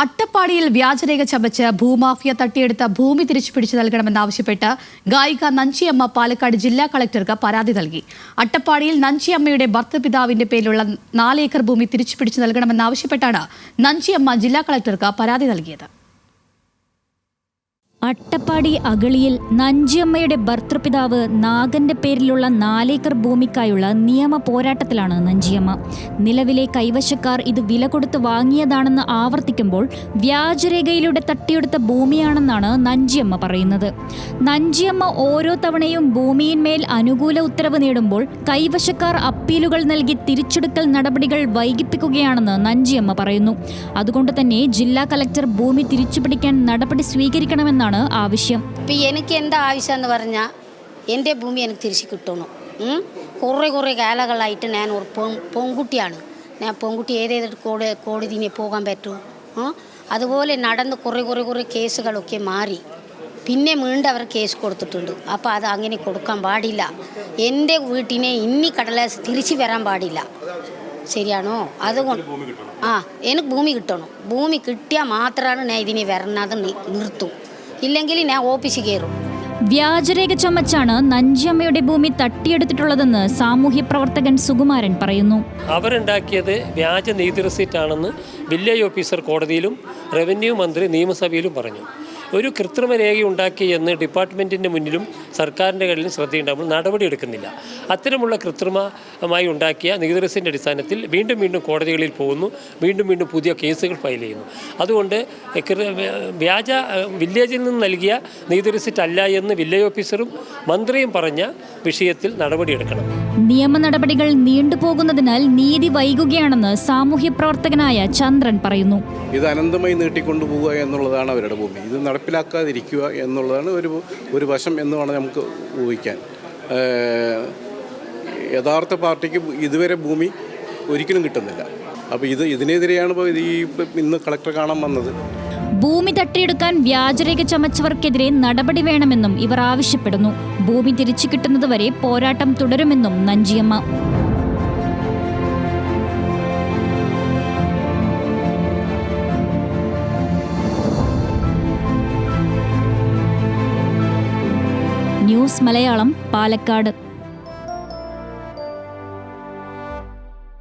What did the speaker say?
അട്ടപ്പാടിയിൽ വ്യാജരേഖ ചമച്ച് ഭൂമാഫിയ തട്ടിയെടുത്ത ഭൂമി തിരിച്ചു പിടിച്ചു നൽകണമെന്നാവശ്യപ്പെട്ട് ഗായിക നഞ്ചിയമ്മ പാലക്കാട് ജില്ലാ കളക്ടർക്ക് പരാതി നൽകി. അട്ടപ്പാടിയിൽ നഞ്ചിയമ്മയുടെ ഭർത്തപിതാവിന്റെ പേരിലുള്ള നാലേക്കർ ഭൂമി തിരിച്ചു പിടിച്ചു നൽകണമെന്നാവശ്യപ്പെട്ടാണ് നഞ്ചിയമ്മ ജില്ലാ കളക്ടർക്ക് പരാതി നൽകിയത്. അട്ടപ്പാടി അഗളിയിൽ നഞ്ചിയമ്മയുടെ ഭർത്തൃപിതാവ് നാഗന്റെ പേരിലുള്ള നാലേക്കർ ഭൂമിക്കായുള്ള നിയമ പോരാട്ടത്തിലാണ് നഞ്ചിയമ്മ. നിലവിലെ കൈവശക്കാർ ഇത് വില കൊടുത്ത് വാങ്ങിയതാണെന്ന് ആവർത്തിക്കുമ്പോൾ വ്യാജരേഖയിലൂടെ തട്ടിയെടുത്ത ഭൂമിയാണെന്നാണ് നഞ്ചിയമ്മ പറയുന്നത്. നഞ്ചിയമ്മ ഓരോ തവണയും ഭൂമിയിന്മേൽ അനുകൂല ഉത്തരവ് നേടുമ്പോൾ കൈവശക്കാർ അപ്പീലുകൾ നൽകി തിരിച്ചെടുക്കൽ നടപടികൾ വൈകിപ്പിക്കുകയാണെന്ന് നഞ്ചിയമ്മ പറയുന്നു. അതുകൊണ്ട് തന്നെ ജില്ലാ കലക്ടർ ഭൂമി തിരിച്ചുപിടിക്കാൻ നടപടി സ്വീകരിക്കണമെന്നാണ് ആവശ്യം. ഇപ്പം എനിക്ക് എന്താ ആവശ്യം എന്ന് പറഞ്ഞാൽ എന്റെ ഭൂമി എനിക്ക് തിരിച്ചു കിട്ടണം? കുറേ കുറേ കാലങ്ങളായിട്ട് ഞാൻ ഒരു പെൺകുട്ടിയാണ്. ഞാൻ പെൺകുട്ടി ഏതേത് കോടതി കോടതിനെ പോകാൻ പറ്റും? അതുപോലെ നടന്ന് കുറേ കുറേ കുറേ കേസുകളൊക്കെ മാറി. പിന്നെ വീണ്ടും അവർ കേസ് കൊടുത്തിട്ടുണ്ട്. അപ്പോൾ അത് അങ്ങനെ കൊടുക്കാൻ പാടില്ല. എന്റെ വീട്ടിനെ ഇനി കടലാസ് തിരിച്ചു വരാൻ പാടില്ല. ശരിയാണോ? അതുകൊണ്ട് ആ എനിക്ക് ഭൂമി കിട്ടണം. ഭൂമി കിട്ടിയാൽ മാത്രമാണ് ഞാൻ ഇതിനെ വരണത് നിർത്തും. ഇല്ലെങ്കിൽ ഞാൻ ഓഫീസിൽ കയറും. വ്യാജരേഖ ചമച്ചാണ് നഞ്ചിയമ്മയുടെ ഭൂമി തട്ടിയെടുത്തിട്ടുള്ളതെന്ന് സാമൂഹ്യ പ്രവർത്തകൻ സുകുമാരൻ പറയുന്നു. അവരുണ്ടാക്കിയത് വ്യാജ നീതി റെസീറ്റാണെന്ന് വില്ലേജ് ഓഫീസർ കോടതിയിലും റവന്യൂ മന്ത്രി നിയമസഭയിലും പറഞ്ഞു. ഒരു കൃത്രിമരേഖ ഉണ്ടാക്കി എന്ന് ഡിപ്പാർട്ട്മെന്റിന്റെ മുന്നിലും സർക്കാരിന്റെ കയ്യിലും ശ്രദ്ധയുണ്ടാകുമ്പോൾ നടപടി എടുക്കുന്നില്ല. അത്തരമുള്ള കൃത്രിമമായി ഉണ്ടാക്കിയ നികുതി റെസിന്റെ അടിസ്ഥാനത്തിൽ വീണ്ടും വീണ്ടും കോടതികളിൽ പോകുന്നു. വീണ്ടും വീണ്ടും പുതിയ കേസുകൾ ഫയൽ ചെയ്യുന്നു. അതുകൊണ്ട് വ്യാജ വില്ലേജിൽ നിന്ന് നൽകിയ നികുതി റെസിറ്റ് അല്ല എന്ന് വില്ലേജ് ഓഫീസറും മന്ത്രിയും പറഞ്ഞ വിഷയത്തിൽ നടപടിയെടുക്കണം നിയമ നടപടികൾ നീണ്ടുപോകുന്നതിനാൽ നീതി വൈകുകയാണെന്ന് സാമൂഹ്യ പ്രവർത്തകനായ ചന്ദ്രൻ പറയുന്നു. ഇത് അനന്തമായി നീട്ടിക്കൊണ്ടുപോകുക എന്നുള്ളതാണ് അവരുടെ ഭൂമി. ഇത് നടപ്പിലാക്കാതിരിക്കുക എന്നുള്ളതാണ് ഒരു ഒരു വശം എന്ന് വേണം നമുക്ക് ഊഹിക്കാൻ. യഥാർത്ഥ പാർട്ടിക്ക് ഇതുവരെ ഭൂമി ഒരിക്കലും കിട്ടുന്നില്ല. അപ്പോൾ ഇത് ഇതിനെതിരെയാണ് ഈ ഇന്ന് കളക്ടർ കാണാൻ വന്നത്. ഭൂമി തട്ടിയെടുക്കാൻ വ്യാജരേഖ ചമച്ചവർക്കെതിരെ നടപടി വേണമെന്നും ഇവർ ആവശ്യപ്പെടുന്നു. ഭൂമി തിരിച്ചു കിട്ടുന്നതുവരെ പോരാട്ടം തുടരുമെന്നും നഞ്ചിയമ്മ. ന്യൂസ് മലയാളം പാലക്കാട്